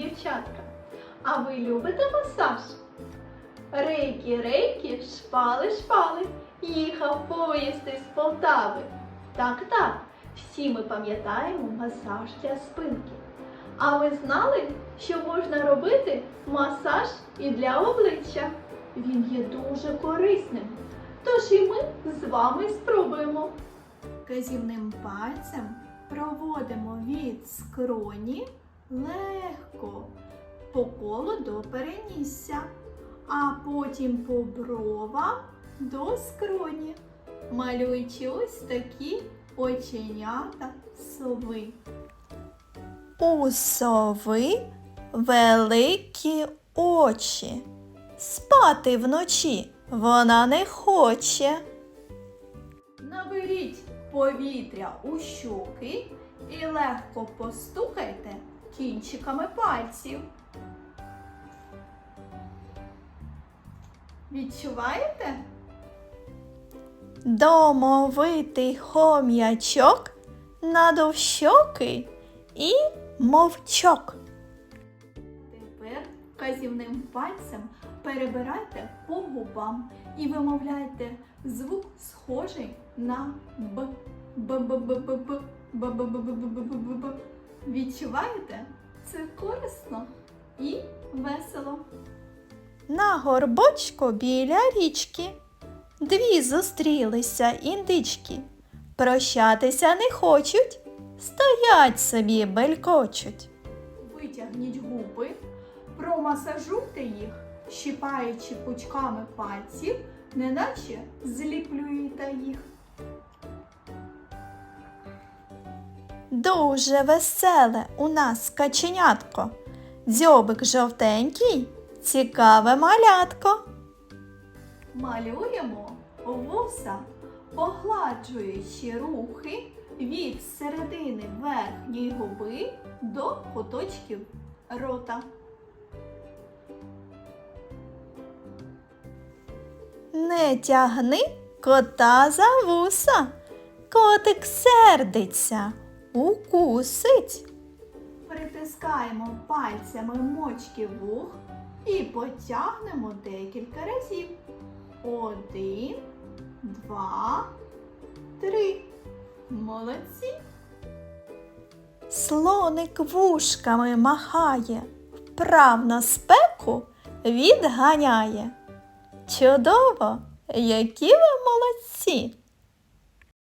дівчатка. А ви любите масаж? Рейки, рейки, шпали, шпали, їхав поїзд із Полтави. Так, так, всі ми пам'ятаємо масаж для спинки. А ви знали, що можна робити масаж і для обличчя? Він є дуже корисним. Тож і ми з вами спробуємо. Казівним пальцем проводимо від скроні легко по колу до перенісся, а потім по бровам до скроні, малюючи ось такі оченята сови. У сови великі очі. Спати вночі вона не хоче. Наберіть повітря у щоки і легко постукайте кінчиками пальців. Відчуваєте? Домовитий хом'ячок надув щоки і мовчок. Тепер вказівним пальцем перебирайте по губам і вимовляйте звук схожий на б. Б-б-б-б-б. Відчуваєте? Це корисно і весело. На горбочку біля річки дві зустрілися індички. Прощатися не хочуть, стоять собі белькочуть. Витягніть губи, промасажуйте їх, щипаючи пучками пальців, неначе зліплюєте їх. Дуже веселе у нас каченятко. Дзьобик жовтенький, цікаве малятко. Малюємо вуса, погладжуючи рухи від середини верхньої губи до куточків рота. Не тягни кота за вуса. Котик сердиться, укусить. Притискаємо пальцями мочки вух і потягнемо декілька разів. Один, два, три. Молодці! Слоник вушками махає, вправно спеку відганяє. Чудово, які ви молодці!